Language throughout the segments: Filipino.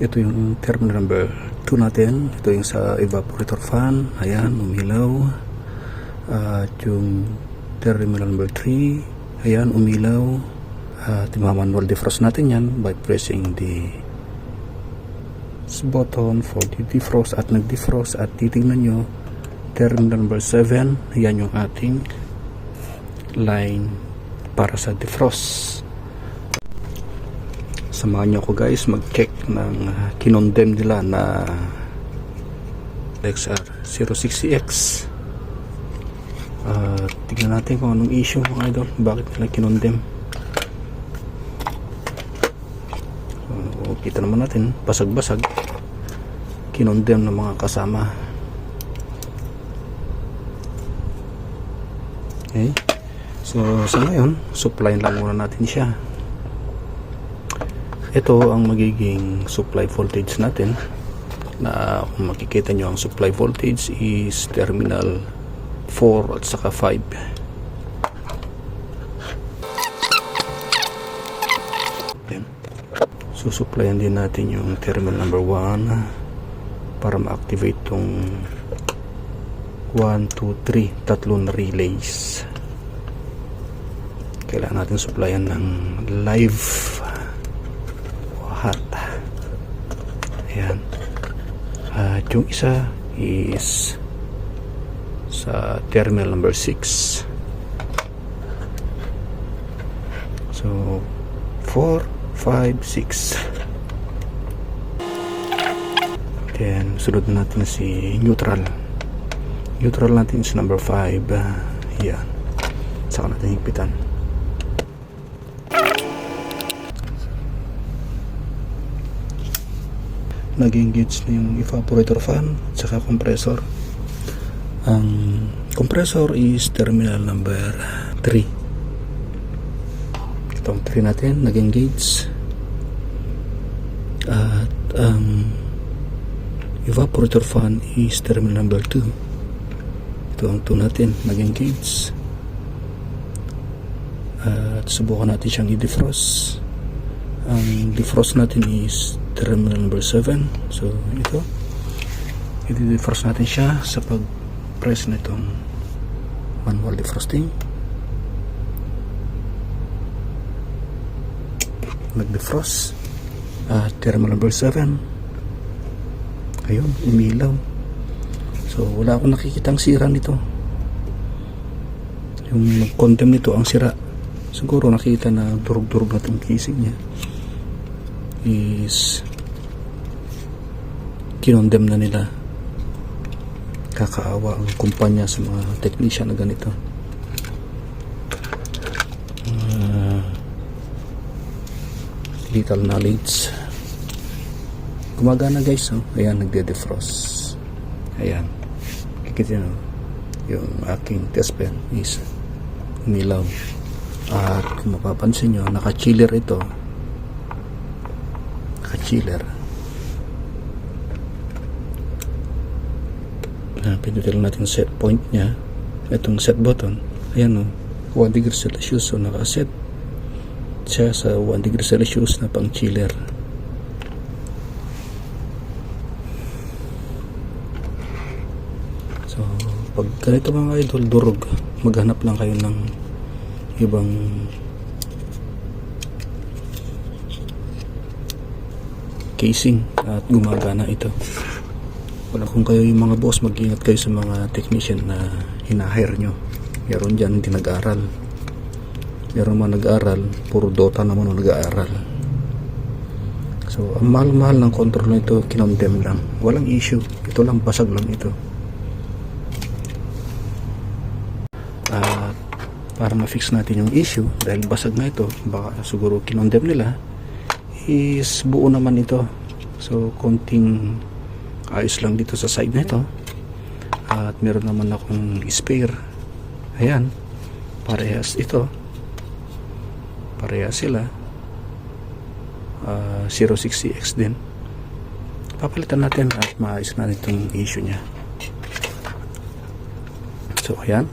ito yung terminal number 2 natin. Ito yung sa evaporator fan. Ayan umilaw. At yung terminal number 3 ayan umilaw. At manual defrost natin yan by pressing the button for the defrost at nag-defrost. At titingnan nyo terminal number 7 ayan yung ating line para sa defrost samahan nyo ako guys. Mag-check ng uh, kinondem nila na XR 060X uh, tignan natin kung anong issue mga idol. Bakit nila kinondem uh, kita naman natin. Basag-basag. Kinondem ng mga kasama. Okay. So sa ngayon supply lang muna natin siya ito ang magiging supply voltage natin. Na kung makikita nyo ang supply voltage is terminal 4 at saka 5 Yan. susuplayan din natin yung terminal number 1 para ma-activate tong 1, 2, 3 tatlong relays. Kailangan natin supplyan ng live hot ayan. At yung isa is sa terminal number 6 so 4 5 6 then sunod natin si neutral. Neutral natin is number 5 uh, yan saka natin higpitan nag-engage na yung evaporator fan at saka compressor. Ang compressor is terminal number 3 itong 3 natin nag-engage at ang evaporator fan is terminal number 2 ito ang 2 natin nag-engage at subukan natin siyang i-defrost. Ang defrost natin is terminal number 7 so ito. I-defrost natin siya sa pag press na itong manual defrosting. Nag-defrost. At terminal number 7 ayun umilaw. So wala akong nakikitang sira nito. Yung nag-condemn nito ang sira. Siguro nakita na durug-durug na itong casing niya is kinondem na nila. Kakaawa ang kumpanya sa mga technician na ganito. Uh, little knowledge. Gumagana guys oh. ayan nagde-defrost. Ayan. Kikita nyo yung aking test pen is umilaw. At kung mapapansin nyo naka-chiller ito naka-chiller na pindutin natin set point nya itong set button ayan o 1 degree celsius. So naka-set siya sa 1 degree celsius na pang chiller so pag ganito mga idol durog. Maghanap lang kayo ng ibang casing at gumagana ito. Wala kung kayo yung mga boss mag-ingat kayo sa mga technician na hinahire nyo. Meron dyan hindi nag-aral meron mga nag-aral puro dota naman ang nag-aaral. So ang mahal-mahal ng control na ito kinondem lang. Walang issue. Ito lang basag lang ito. At para ma-fix natin yung issue dahil basag na ito baka siguro kinondem nila is buo naman ito. So konting ayos lang dito sa side na ito. At meron naman akong spare. Ayan. Parehas ito. Parehas sila. Uh, 060X din. Papalitan natin at maayos na itong issue nya so ayan.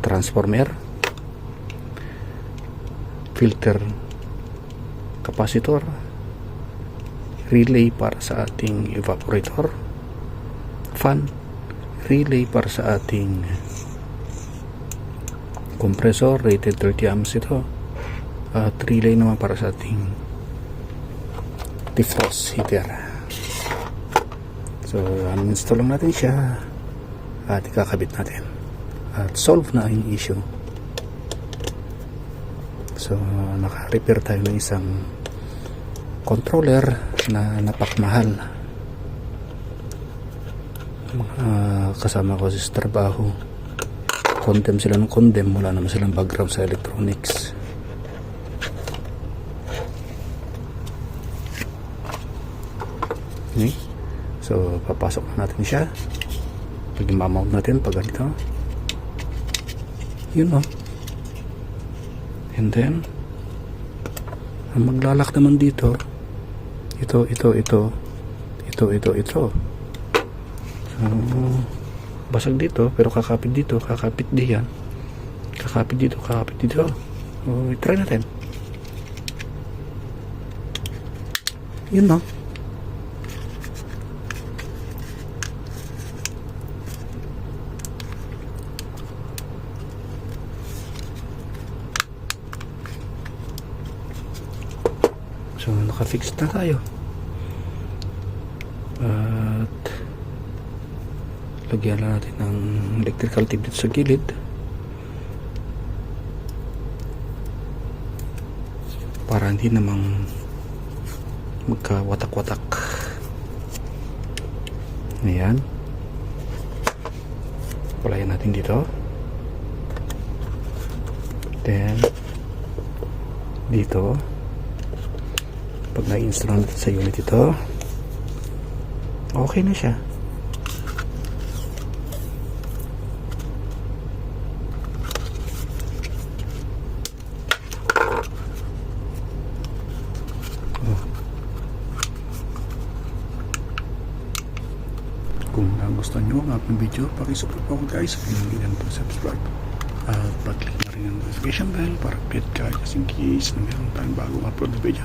Transformer. Filter capacitor relay para sa ating evaporator fan relay para sa ating compressor rated 30 amps ito at relay naman para sa ating defrost heater. So uninstall lang natin siya at ikakabit natin at solve na yung issue so naka-repair tayo ng isang controller na napakmahal. Mga kasama ko sa trabaho condemn sila ng condemn wala naman silang background sa electronics. Okay. So papasok na natin siya. Pag mamount natin pag ganito. Yun o and then ang maglalak naman dito ito ito ito ito ito ito. So basag dito pero kakapit dito kakapit diyan kakapit dito kakapit dito. So, try natin. Yun no So, nakafix na tayo. At lagyan na natin ng electrical tape dito sa gilid. Para hindi namang magkawatak-watak. Ayan. Palayan natin dito. Then, dito pag na-install natin sa unit ito okay na siya. Kung nagustuhan nyo ang aking video pakisupport po ako guys. Na po subscribe. At pag-click na rin ang notification bell para update ka just in case na meron tayong bagong upload na video